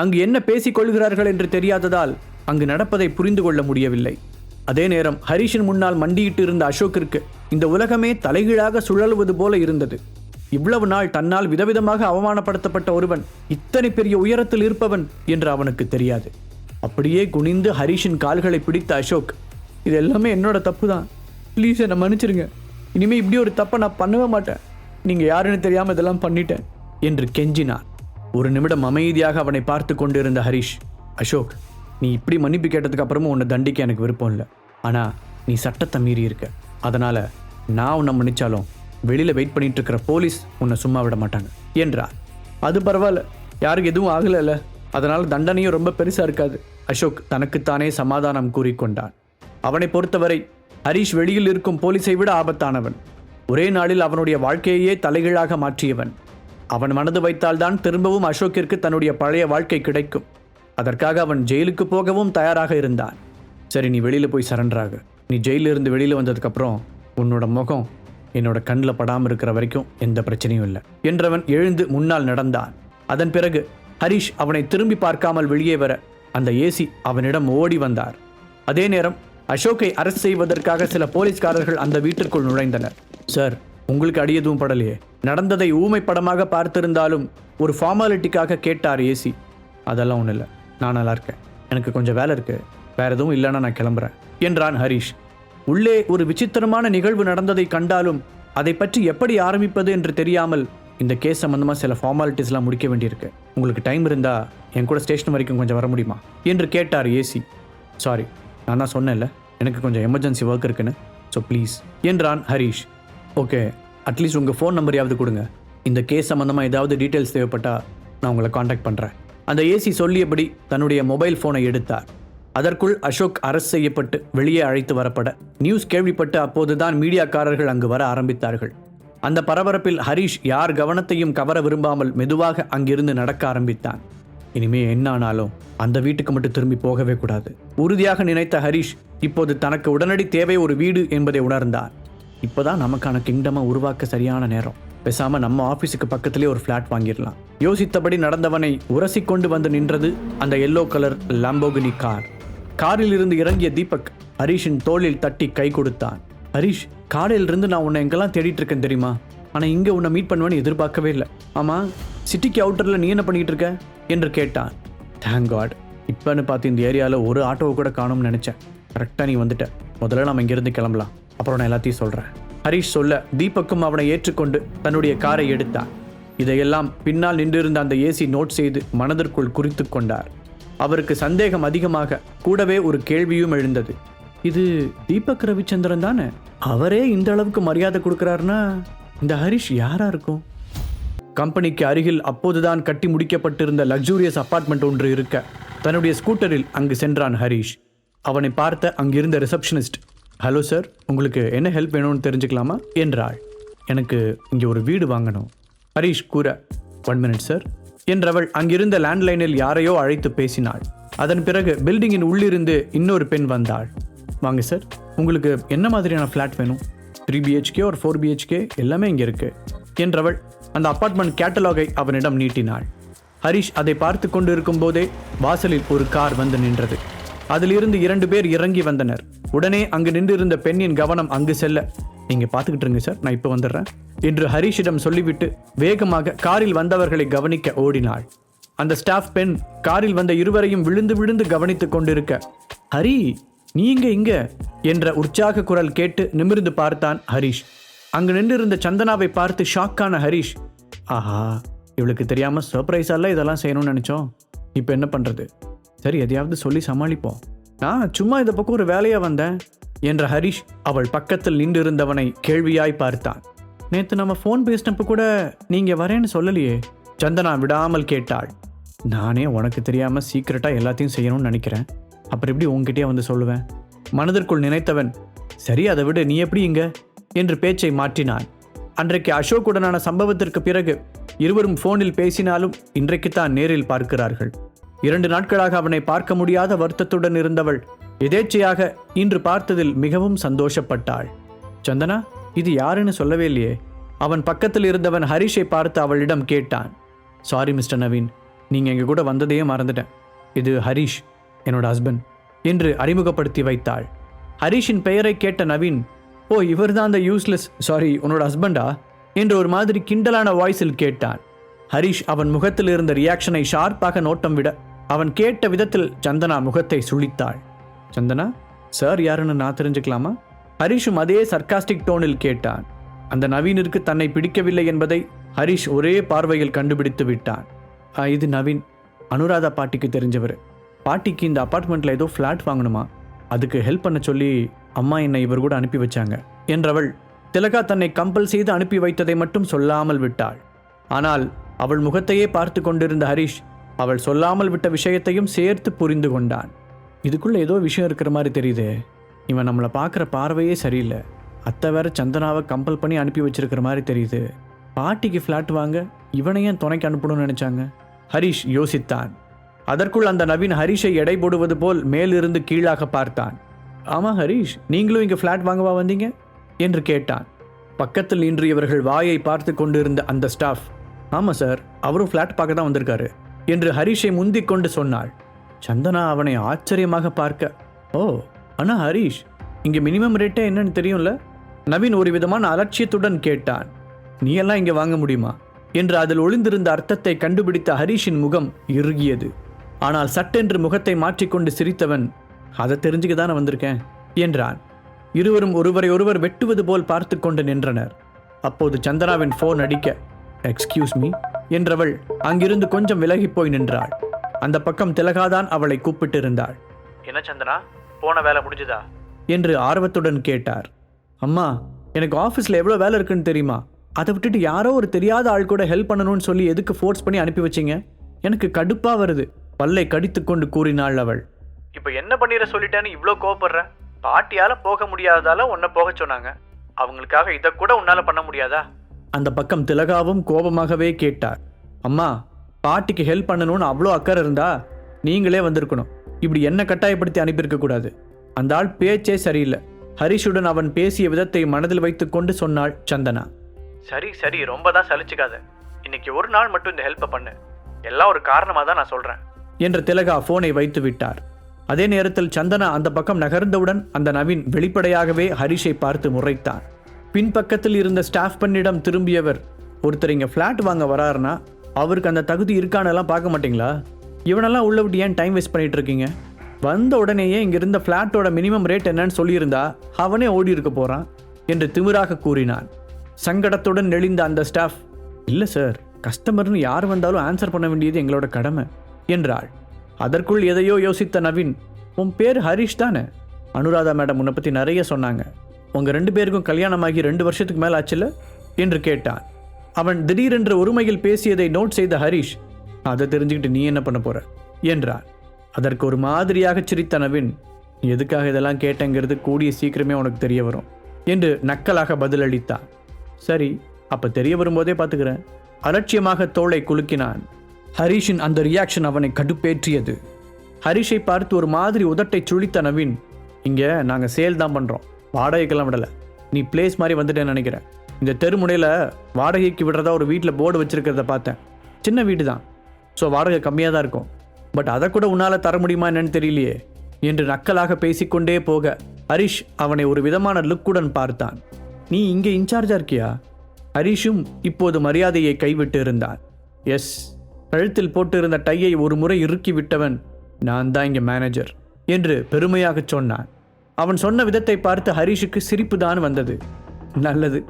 அங்கு என்ன பேசிக் கொள்கிறார்கள் என்று தெரியாததால் அங்கு நடப்பதை புரிந்து கொள்ள முடியவில்லை. அதே நேரம் ஹரிஷின் முன்னால் மண்டியிட்டு இருந்த அசோக்கிற்கு இந்த உலகமே தலைகீழாக சுழலுவது போல இருந்தது. இவ்வளவு நாள் தன்னால் விதவிதமாக அவமானப்படுத்தப்பட்ட ஒருவன் இத்தனை பெரிய உயரத்தில் இருப்பவன் என்று அவனுக்கு தெரியாது. அப்படியே குனிந்து ஹரிஷின் கால்களை பிடித்த அசோக் இது எல்லாமே என்னோட தப்பு தான் ப்ளீஸ் என்னை மன்னிச்சிருங்க. இனிமே இப்படி ஒரு தப்பை நான் பண்ணவே மாட்டேன். நீங்க யாருன்னு தெரியாம இதெல்லாம் பண்ணிட்டேன் என்று கெஞ்சினான் ஒரு நிமிடம் அமைதியாக அவனை பார்த்து கொண்டிருந்த ஹரிஷ் அசோக் நீ இப்படி மன்னிப்பு கேட்டதுக்கு அப்புறமும் உன்னை தண்டிக்க எனக்கு விருப்பம் இல்லை. ஆனா நீ சட்டத்தை மீறி இருக்க. அதனால நான் உன்னை மன்னிச்சாலும் வெளியில வெயிட் பண்ணிட்டு இருக்கிற போலீஸ் உன்னை சும்மா விட மாட்டாங்க. என்றார் அது பரவாயில்ல. யாருக்கு எதுவும் ஆகலைல்ல அதனால தண்டனையும் ரொம்ப பெருசா இருக்காது. அசோக் தனக்குத்தானே சமாதானம் கூறிக்கொண்டான். அவனை பொறுத்தவரை ஹரிஷ் வெளியில் இருக்கும் போலீஸை விட ஆபத்தானவன். ஒரே நாளில் அவனுடைய வாழ்க்கையையே தலைகீழாக மாற்றியவன். அவன் மனது வைத்தால்தான் திரும்பவும் அசோக்கிற்கு தன்னுடைய பழைய வாழ்க்கை கிடைக்கும். அதற்காக அவன் ஜெயிலுக்கு போகவும் தயாராக இருந்தான். சரி நீ வெளியில் போய் சரண்டராக நீ ஜெயிலில் இருந்து வந்ததுக்கப்புறம் உன்னோட முகம் என்னோட கண்ணில் படாமல் இருக்கிற வரைக்கும் எந்த பிரச்சனையும் இல்லை என்றவன் எழுந்து முன்னால் நடந்தான். அதன் பிறகு ஹரிஷ் அவனை திரும்பி பார்க்காமல் வெளியே வர அந்த ஏசி அவனிடம் ஓடி வந்தார். அதே நேரம் அசோக்கை அரசு செய்வதற்காக சில போலீஸ்காரர்கள் அந்த வீட்டிற்குள் நுழைந்தனர். சார் உங்களுக்கு அடி எதுவும் படலையே. நடந்ததை ஊமை படமாக பார்த்திருந்தாலும் ஒரு ஃபார்மாலிட்டிக்காக கேட்டார் ஏசி. அதெல்லாம் ஒன்றும் இல்லை. நான் நல்லா இருக்கேன். எனக்கு கொஞ்சம் வேலை இருக்கு. வேற எதுவும் இல்லைன்னா நான் கிளம்புறேன். என்றான் ஹரிஷ். உள்ளே ஒரு விசித்திரமான நிகழ்வு நடந்ததை கண்டாலும் அதை பற்றி எப்படி ஆரம்பிப்பது என்று தெரியாமல் இந்த கேஸ் சம்மந்தமாக சில ஃபார்மாலிட்டிஸ்லாம் முடிக்க வேண்டியிருக்கு. உங்களுக்கு டைம் இருந்தா என் கூட ஸ்டேஷன் வரைக்கும் கொஞ்சம் வர முடியுமா? என்று கேட்டார் ஏசி. சாரி நான் தான் சொன்னேன்ல. எனக்கு கொஞ்சம் எமர்ஜென்சி ஒர்க் இருக்குன்னு. ஸோ ப்ளீஸ் என்றான் ஹரிஷ். ஓகே அட்லீஸ்ட் உங்கள் ஃபோன் நம்பரையாவது கொடுங்க. இந்த கேஸ் சம்மந்தமாக ஏதாவது டீட்டெயில்ஸ் தேவைப்பட்டால் நான் உங்களை காண்டாக்ட் பண்ணுறேன் அந்த ஏசி சொல்லியபடி தன்னுடைய மொபைல் ஃபோனை எடுத்தார். அதற்குள் அசோக் அரஸ்ட் செய்யப்பட்டு வெளியே அழைத்து வரப்பட நியூஸ் கேள்விப்பட்டு அப்போதுதான் மீடியாக்காரர்கள் அங்கு வர ஆரம்பித்தார்கள். அந்த பரபரப்பில் ஹரிஷ் யார் கவனத்தையும் கவர விரும்பாமல் மெதுவாக அங்கிருந்து நடக்க ஆரம்பித்தான். இனிமே என்ன ஆனாலும் அந்த வீட்டுக்கு மட்டும் திரும்பி போகவே கூடாது. உறுதியாக நினைத்த ஹரிஷ் இப்போது தனக்கு உடனடி தேவை ஒரு வீடு என்பதை உணர்ந்தார். இப்போ தான் நமக்கான கிங்டமை உருவாக்க சரியான நேரம். பேசாமல் நம்ம ஆஃபீஸுக்கு பக்கத்துலேயே ஒரு ஃப்ளாட் வாங்கிடலாம். யோசித்தபடி நடந்தவனை உரசிக்கொண்டு வந்து நின்றது அந்த எல்லோ கலர் லம்போகினி கார் காரில் இருந்து இறங்கிய தீபக் ஹரிஷின் தோளில் தட்டி கை கொடுத்தான். ஹரிஷ் காலையில இருந்து நான் உன்னை எங்கெல்லாம் தேடிட்டு இருக்கேன் தெரியுமா? ஆனால் இங்கே உன்னை மீட் பண்ணுவேன்னு எதிர்பார்க்கவே இல்லை. ஆமாம் சிட்டிக்கு அவுட்டரில் நீ என்ன பண்ணிட்டு இருக்க? என்று கேட்டான். தேங்க் காட் இப்போன்னு பார்த்து இந்த ஏரியாவில் ஒரு ஆட்டோவை கூட காணும்னு நினச்சேன். கரெக்டாக நீ வந்துட்ட. முதல்ல நம்ம இங்கேருந்து கிளம்பலாம். அப்புறம் நான் எல்லாத்தையும் சொல்கிறேன் ஹரிஷ் சொல்ல தீபக்கும் அவனை ஏற்றுக்கொண்டு தன்னுடைய காரை எடுத்தான். இதையெல்லாம் பின்னால் நின்றிருந்த அந்த ஏசி நோட் செய்து மனதிற்குள் குறித்து கொண்டார். அவருக்கு சந்தேகம் அதிகமாக கூடவே ஒரு கேள்வியும் எழுந்தது. இது தீபக் ரவிச்சந்திரன் தானே? அவரே இந்த அளவுக்கு மரியாதை கொடுக்குறாருன்னா இந்த ஹரிஷ் யாரா இருக்கும்? கம்பெனிக்கு அருகில் அப்போதுதான் கட்டி முடிக்கப்பட்டிருந்த லக்ஸூரியஸ் அப்பார்ட்மெண்ட் ஒன்று இருக்க தன்னுடைய ஸ்கூட்டரில் அங்கு சென்றான் ஹரிஷ். அவனை பார்த்த அங்கிருந்த ரிசப்ஷனிஸ்ட் ஹலோ சார் உங்களுக்கு என்ன ஹெல்ப் வேணும்னு தெரிஞ்சுக்கலாமா? என்றாள். எனக்கு இங்கே ஒரு வீடு வாங்கணும். ஹரிஷ் கூற ஒன் மினிட் சார் என்றவள் அங்கிருந்த லேண்ட்லைனில் யாரையோ அழைத்து பேசினாள். அதன் பிறகு பில்டிங்கின் உள்ளிருந்து இன்னொரு பெண் வந்தாள். வாங்க சார் உங்களுக்கு என்ன மாதிரியான ஃப்ளாட் வேணும்? த்ரீ பிஹெச்கே ஒரு ஃபோர் பிஹெச்கே எல்லாமே இங்கே இருக்கு. என்றவள் அந்த அப்பார்ட்மெண்ட் கேட்டலாகை அவனிடம் நீட்டினாள். ஹரிஷ் அதை பார்த்து கொண்டிருக்கும் போதே வாசலில் ஒரு கார் வந்து நின்றது. அதிலிருந்து இரண்டு பேர் இறங்கி வந்தனர். உடனே அங்கு நின்றிருந்த பெண்ணின் கவனம் அங்கு செல்ல. நீங்க பார்த்துக்கிட்டு இருங்க சார் நான் இப்போ வந்துடுறேன். என்று ஹரிஷிடம் சொல்லிவிட்டு வேகமாக காரில் வந்தவர்களை கவனிக்க ஓடினாள். அந்த ஸ்டாஃப் பெண் காரில் வந்த இருவரையும் விழுந்து விழுந்து கவனித்துக் கொண்டிருக்க ஹரி நீங்க இங்க? என்ற உற்சாக குரல் கேட்டு நிமிர்ந்து பார்த்தான் ஹரிஷ். அங்கு நின்றிருந்த சந்தனாவை பார்த்து ஷாக்கான ஹரிஷ் ஆஹா இவளுக்கு தெரியாம சர்ப்ரைஸால இதெல்லாம் செய்யணும்னு நினைச்சோம். இப்போ என்ன பண்றது? சரி எதையாவது சொல்லி சமாளிப்போம். நான் சும்மா இந்த பக்கம் ஒரு வேலையா வந்தேன் என்ற ஹரிஷ் அவள் பக்கத்தில் நின்றிருந்தவனை கேள்வியாய் பார்த்தான். நேத்து நம்ம ஃபோன் பேசினப்ப கூட நீங்க வரேன்னு சொல்லலையே சந்தனா விடாமல் கேட்டாள். நானே உனக்கு தெரியாம சீக்கிரட்டா எல்லாத்தையும் செய்யணும்னு நினைக்கிறேன். அப்புறம் எப்படி உன்கிட்டயே வந்து சொல்லுவேன்? மனதிற்குள் நினைத்தவன் சரி அதை விட நீ எப்படி இங்க? என்று பேச்சை மாற்றினான். அன்றைக்கு அசோக்குடனான சம்பவத்திற்கு பிறகு இருவரும் ஃபோனில் பேசினாலும் இன்றைக்குத்தான் நேரில் பார்க்கிறார்கள். இரண்டு நாட்களாக அவனை பார்க்க முடியாத வருத்தத்துடன் இருந்தவள் எதேச்சையாக இன்று பார்த்ததில் மிகவும் சந்தோஷப்பட்டாள். சந்தனா இது யாருன்னு சொல்லவே இல்லையே. அவன் பக்கத்தில் இருந்தவன் ஹரிஷை பார்த்து அவளிடம் கேட்டான். சாரி மிஸ்டர் நவீன் நீங்கள் எங்கள் கூட வந்ததையே மறந்துட்டேன். இது ஹரிஷ் என்னோட ஹஸ்பண்ட் என்று அறிமுகப்படுத்தி வைத்தாள். ஹரிஷின் பெயரை கேட்ட நவீன் ஓ இவர்தான் அந்த யூஸ்லெஸ் சாரி உன்னோட ஹஸ்பண்டா என்று ஒரு மாதிரி கிண்டலான வாய்ஸில் கேட்டான். ஹரிஷ் அவன் முகத்தில் இருந்த ரியாக்ஷனை ஷார்ப்பாக நோட்டம் விட அவன் கேட்ட விதத்தில் சந்தனா முகத்தை சுளித்தாள் சந்தனா சார் யாருன்னு நான் தெரிஞ்சுக்கலாமா? ஹரிஷும் அதே சர்க்காஸ்டிக் டோனில் கேட்டான். அந்த நவீனிற்கு தன்னை பிடிக்கவில்லை என்பதை ஹரிஷ் ஒரே பார்வையில் கண்டுபிடித்து விட்டான். இது நவீன். அனுராதா பாட்டிக்கு தெரிஞ்சவர். பாட்டிக்கு இந்த அப்பார்ட்மெண்ட்டில் ஏதோ ஃப்ளாட் வாங்கணுமா? அதுக்கு ஹெல்ப் பண்ண சொல்லி அம்மா என்னை இவர் கூட அனுப்பி வச்சாங்க. என்றவள் திலகா தன்னை கம்பல் செய்து அனுப்பி வைத்ததை மட்டும் சொல்லாமல் விட்டாள். ஆனால் அவள் முகத்தையே பார்த்து கொண்டிருந்த ஹரிஷ் அவள் சொல்லாமல் விட்ட விஷயத்தையும் சேர்த்து புரிந்து கொண்டான். இதுக்குள்ள ஏதோ விஷயம் இருக்கிற மாதிரி தெரியுது. இவன் நம்மளை பார்க்குற பார்வையே சரியில்லை. அத்தை வேற சந்தனாவை கம்பல் பண்ணி அனுப்பி வச்சிருக்கிற மாதிரி தெரியுது. பாட்டிக்கு ஃப்ளாட் வாங்க இவனை ஏன் துணைக்கு அனுப்பணும்னு நினைச்சாங்க? ஹரிஷ் யோசித்தான். அதற்குள் அந்த நவீன் ஹரிஷை எடை போடுவது போல் மேலிருந்து கீழாக பார்த்தான். ஆமா ஹரிஷ் நீங்களும் இங்கே ஃப்ளாட் வாங்கவா வந்தீங்க? என்று கேட்டான். பக்கத்தில் இன்று இவர்கள் வாயை பார்த்து கொண்டிருந்த அந்த ஸ்டாஃப் ஆமாம் சார் அவரும் ஃப்ளாட் பார்க்க தான் வந்திருக்காரு. என்று ஹரிஷை முந்திக் கொண்டு சொன்னாள். சந்தனா அவனை ஆச்சரியமாக பார்க்க ஓ அண்ணா ஹரிஷ் இங்கே மினிமம் ரேட்டே என்னன்னு தெரியும்ல? நவீன் ஒரு விதமான அலட்சியத்துடன் கேட்டான். நீ எல்லாம் இங்கே வாங்க முடியுமா? என்று அதில் ஒளிந்திருந்த அர்த்தத்தை கண்டுபிடித்த ஹரிஷின் முகம் இறுகியது. ஆனால் சட்டென்று முகத்தை மாற்றிக்கொண்டு சிரித்தவன் அதை தெரிஞ்சுக்க தானே வந்திருக்கேன் என்றான். இருவரும் ஒருவரை ஒருவர் வெட்டுவது போல் பார்த்து கொண்டு நின்றனர். அப்போது சந்தனாவின் ஃபோன் அடிக்க எக்ஸ்கியூஸ் மீ என்றவள் அங்கிருந்து கொஞ்சம் விலகி போய் நின்றாள். அந்த பக்கம் திலகாதான் அவளை கூப்பிட்டிருந்தாள். என்ன சந்தனா? போன வேலை முடிஞ்சுதா? என்று ஆர்வத்துடன் கேட்டார். அம்மா எனக்கு ஆஃபீஸில் எவ்வளோ வேலை இருக்குன்னு தெரியுமா? அதை விட்டுட்டு யாரோ ஒரு தெரியாத ஆள் கூட ஹெல்ப் பண்ணணும்னு சொல்லி எதுக்கு ஃபோர்ஸ் பண்ணி அனுப்பி வச்சீங்க? எனக்கு கடுப்பா வருது. பல்லை கடித்துக்கொண்டு கூறினாள் அவள். இப்போ என்ன பண்ணிட சொல்லிட்டேன்னு இவ்வளோ கோவப்படுற? பாட்டியால போக முடியாததால உன்னை போக சொன்னாங்க. அவங்களுக்காக இதை கூட உன்னால பண்ண முடியாதா? அந்த பக்கம் திலகாவும் கோபமாகவே கேட்டார். அம்மா பாட்டிக்கு ஹெல்ப் பண்ணணும்னு அவ்வளோ அக்கறை இருந்தா நீங்களே வந்திருக்கணும். இப்படி என்ன கட்டாயப்படுத்தி அனுப்பியிருக்க கூடாது அந்த ஆள் பேச்சே சரியில்லை. ஹரிஷுடன் அவன் பேசிய விதத்தை மனதில் வைத்துக்கொண்டு சொன்னாள் சந்தனா. சரி சரி ரொம்ப தான் சலிச்சுக்காத. இன்னைக்கு ஒரு நாள் மட்டும் இந்த ஹெல்ப்பை பண்ணு. எல்லாம் ஒரு காரணமாக தான் நான் சொல்கிறேன் என்று திலகா ஃபோனை வைத்து விட்டார். அதே நேரத்தில் சந்தனா அந்த பக்கம் நகர்ந்தவுடன் அந்த நவீன் வெளிப்படையாகவே ஹரிஷை பார்த்து முறைத்தான் பின்பக்கத்தில் இருந்த ஸ்டாஃப் பண்ணிடம் திரும்பியவர் ஒருத்தர் இங்கே ஃப்ளாட் வாங்க வராருன்னா அவருக்கு அந்த தகுதி இருக்கானெல்லாம் பார்க்க மாட்டிங்களா? இவனெல்லாம் உள்ள விட்டு ஏன் டைம் வேஸ்ட் பண்ணிகிட்டு இருக்கீங்க? வந்த உடனேயே இங்கே இருந்த ஃப்ளாட்டோட மினிமம் ரேட் என்னன்னு சொல்லியிருந்தா அவனே ஓடி இருக்க போகிறான் என்று திமிராக கூறினான். சங்கடத்துடன் நெளிந்த அந்த ஸ்டாஃப் இல்லை சார் கஸ்டமர்னு யார் வந்தாலும் ஆன்சர் பண்ண வேண்டியது எங்களோட கடமை என்றாள். அதற்குள் எதையோ யோசித்த நவீன் உன் பேர் ஹரிஷ் தானே? அனுராதா மேடம் உன்னை பற்றி நிறைய சொன்னாங்க. உங்கள் ரெண்டு பேருக்கும் கல்யாணமாகி ரெண்டு வருஷத்துக்கு மேலே ஆச்சுல்ல என்று கேட்டான். அவன் திடீரென்று ஒருமையில் பேசியதை நோட் செய்த ஹரிஷ் அதை தெரிஞ்சுக்கிட்டு நீ என்ன பண்ண போற? என்றான். அதற்கு ஒரு மாதிரியாக சிரித்த நவீன் "நீ எதுக்காக இதெல்லாம் கேட்டங்கிறது கூடிய சீக்கிரமே உனக்கு தெரிய வரும் என்று நக்கலாக பதிலளித்தான். சரி அப்போ தெரிய வரும்போதே பார்த்துக்கிறேன் அலட்சியமாக தோளை குலுக்கினான். ஹரிஷின் அந்த ரியாக்ஷன் அவனை கடுப்பேற்றியது. ஹரிஷை பார்த்து ஒரு மாதிரி உதட்டை சுழித்த நவீன் இங்கே நாங்கள் சேல் தான் பண்ணுறோம் வாடகைக்கெல்லாம் விடலை. நீ பிளேஸ் மாதிரி வந்துட்டேன்னு நினைக்கிறேன். இந்த தெருமுனையில் வாடகைக்கு விடுறதா ஒரு வீட்டில் போர்டு வச்சுருக்கிறத பார்த்தேன். சின்ன வீடு தான். ஸோ வாடகை கம்மியாக தான் இருக்கும். பட் அதை கூட உன்னால் தர முடியுமா என்னன்னு தெரியலையே. என்று நக்கலாக பேசிக்கொண்டே போக ஹரிஷ் அவனை ஒரு விதமான லுக்குடன் பார்த்தான். நீ இங்கே இன்சார்ஜாக இருக்கியா? ஹரிஷும் இப்போது மரியாதையை கைவிட்டு இருந்தான். எஸ் கழுத்தில் போட்டிருந்த டையை ஒரு முறை இறுக்கி விட்டவன் நான் தான் இங்கே மேனேஜர் என்று பெருமையாகச் சொன்னான். அவன் சொன்ன விதத்தை பார்த்து ஹரிஷுக்கு சிரிப்பு தான் வந்தது. நல்லது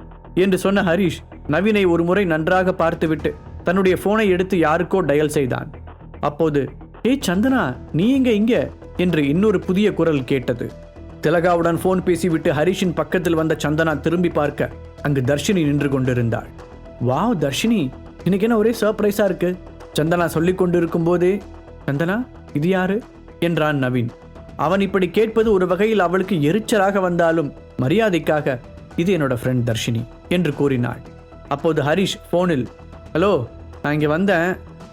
என்று சொன்ன ஹரிஷ் நவீனை ஒரு முறை நன்றாக பார்த்துவிட்டு தன்னுடைய போனை எடுத்து யாருக்கோ டயல் செய்தான். அப்போது ஏய் சந்தனா நீ எங்க இங்க? என்று இன்னொரு புதிய குரல் கேட்டது. திலகாவுடன் ஃபோன் பேசிவிட்டு ஹரிஷின் பக்கத்தில் வந்த சந்தனா திரும்பி பார்க்க அங்கு தர்ஷினி நின்று கொண்டிருந்தாள். வாவ் தர்ஷினி இன்னைக்கு என்ன ஒரே சர்ப்ரைஸா இருக்கு? சந்தனா சொல்லிக் கொண்டிருக்கும் போதே சந்தனா இது யாரு? என்றான் நவீன். அவன் இப்படி கேட்பது ஒரு வகையில் அவளுக்கு எரிச்சலாக வந்தாலும் மரியாதைக்காக இது என்னோட ஃப்ரெண்ட் தர்ஷினி என்று கூறினாள். அப்போது ஹரிஷ் ஃபோனில் ஹலோ நான் இங்கே வந்தேன்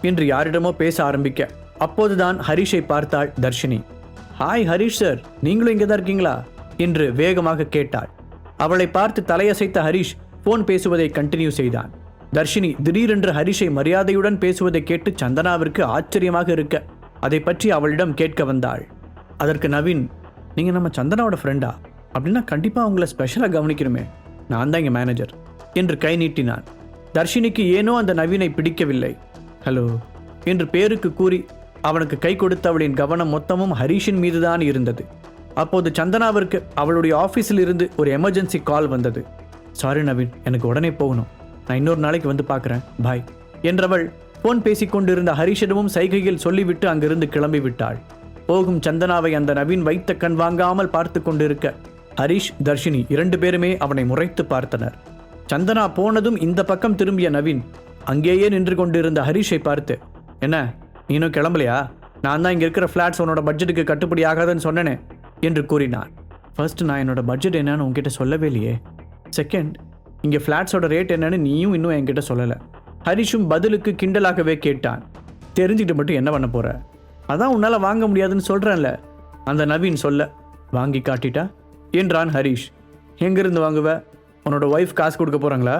என்று யாரிடமோ பேச ஆரம்பிக்க. அப்போதுதான் ஹரிஷை பார்த்தாள் தர்ஷினி. ஹாய் ஹரிஷ் சார் நீங்களும் இங்கே தான் இருக்கீங்களா? என்று வேகமாக கேட்டாள். அவளை பார்த்து தலையசைத்த ஹரிஷ் ஃபோன் பேசுவதை கண்டினியூ செய்தான். தர்ஷினி திடீரென்று ஹரிஷை மரியாதையுடன் பேசுவதை கேட்டு சந்தனாவிற்கு ஆச்சரியமாக இருக்க அதை பற்றி அவளிடம் கேட்க வந்தாள். அதற்கு நவீன் நீங்கள் நம்ம சந்தனாவோட ஃப்ரெண்டா அப்படின்னா கண்டிப்பாக உங்களை ஸ்பெஷலாக கவனிக்கணுமே. நான் தான் இங்கே மேனேஜர் என்று கை நீட்டினான். தர்ஷினிக்கு ஏனோ அந்த நவீனை பிடிக்கவில்லை. ஹலோ என்று பேருக்கு கூறி அவனுக்கு கை கொடுத்தவளின் கவனம் மொத்தமும் ஹரிஷின் மீதுதான் இருந்தது. அப்போது சந்தனாவிற்கு அவளுடைய ஆஃபீஸில் இருந்து ஒரு எமர்ஜென்சி கால் வந்தது. சாரி நவீன் எனக்கு உடனே போகணும். நான் இன்னொரு நாளைக்கு வந்து பார்க்குறேன். பாய் என்றவள் ஃபோன் பேசிக்கொண்டிருந்த ஹரிஷிடமும் சைகையில் சொல்லிவிட்டு அங்கிருந்து கிளம்பி விட்டாள் போகும் சந்தனாவை அந்த நவீன் வைத்த கண் வாங்காமல் பார்த்து கொண்டிருக்க ஹரிஷ் தர்ஷினி இரண்டு பேருமே அவனை முறைத்து பார்த்தனர். சந்தனா போனதும் இந்த பக்கம் திரும்பிய நவீன் அங்கேயே நின்று கொண்டிருந்த ஹரிஷை பார்த்து என்ன நீனும் இன்னும் கிளம்பலையா? நான் தான் இங்கே இருக்கிற ஃப்ளாட்ஸ் உன்னோட பட்ஜெட்டுக்கு கட்டுப்படி ஆகாதுன்னு சொன்னேனே என்று கூறினார். ஃபர்ஸ்ட் நான் என்னோட பட்ஜெட் என்னன்னு உங்ககிட்ட சொல்லவே இல்லையே. செகண்ட் இங்கே ஃப்ளாட்ஸோட ரேட் என்னன்னு நீயும் இன்னும் என்கிட்ட சொல்லலை. ஹரிஷும் பதிலுக்கு கிண்டலாகவே கேட்டான். தெரிஞ்சுக்கிட்டு மட்டும் என்ன பண்ண போகிற அதான் உன்னால் வாங்க முடியாதுன்னு சொல்கிறேன்ல அந்த நவீன் சொல்ல வாங்கி காட்டிட்டா? என்றான் ஹரிஷ். எங்கேருந்து வாங்குவ? உன்னோட ஒய்ஃப் காசு கொடுக்க போகிறாங்களா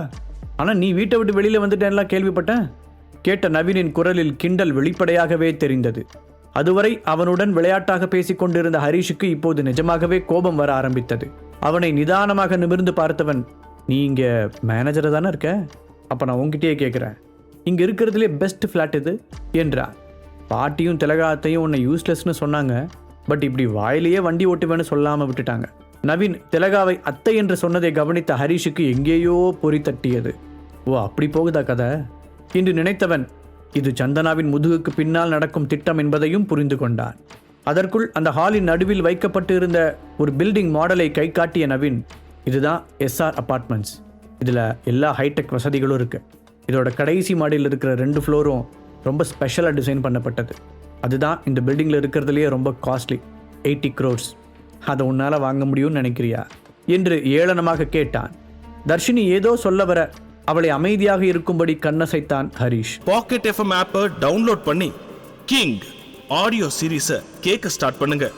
ஆனால் நீ வீட்டை விட்டு வெளியில் வந்துட்டேன்லாம் கேள்விப்பட்டேன்? கேட்ட நவீனின் குரலில் கிண்டல் வெளிப்படையாகவே தெரிந்தது. அதுவரை அவனுடன் விளையாட்டாக பேசிக் கொண்டிருந்த ஹரிஷுக்கு இப்போது நிஜமாகவே கோபம் வர ஆரம்பித்தது. அவனை நிதானமாக நிமிர்ந்து பார்த்தவன் நீ இங்கே மேனேஜரை தானே இருக்க? அப்போ நான் உங்ககிட்டயே கேட்குறேன் இங்கே இருக்கிறதுலே பெஸ்ட் ஃப்ளாட் இது என்றான். பாட்டியும் திலகாத்தையும் உன்னை யூஸ்லெஸ்னு சொன்னாங்க. பட் இப்படி வாயிலேயே வண்டி ஓட்டுவேன்னு சொல்லாமல் விட்டுட்டாங்க. நவீன் திலகாவை அத்தை என்று சொன்னதை கவனித்த ஹரிஷுக்கு எங்கேயோ பொறி தட்டியது. ஓ அப்படி போகுதா கதை? என்று நினைத்தவன் இது சந்தனாவின் முதுகுக்கு பின்னால் நடக்கும் திட்டம் என்பதையும் புரிந்து கொண்டான். அதற்குள் அந்த ஹாலின் நடுவில் வைக்கப்பட்டு இருந்த ஒரு பில்டிங் மாடலை கை காட்டிய நவீன் இதுதான் எஸ்ஆர் அபார்ட்மெண்ட்ஸ் இதில் எல்லா ஹைடெக் வசதிகளும் இருக்குது இதோட கடைசி மாடியில் இருக்கிற ரெண்டு ஃப்ளோரும் ரொம்ப ஸ்பெஷலாக டிசைன் பண்ணப்பட்டது. அதுதான் இந்த பில்டிங்கில் இருக்கிறதுலையே ரொம்ப காஸ்ட்லி எயிட்டி க்ரோர்ஸ் அதை உன்னால் வாங்க முடியும்னு நினைக்கிறியா? என்று ஏளனமாக கேட்டான். தர்ஷினி ஏதோ சொல்ல வர அவளை அமைதியாக இருக்கும்படி கண்ணசைத்தான் ஹரிஷ். பாக்கெட் எஃப்எம் ஆப்பை டவுன்லோட் பண்ணி கிங் ஆடியோ சீரீஸை கேட்க ஸ்டார்ட் பண்ணுங்கள்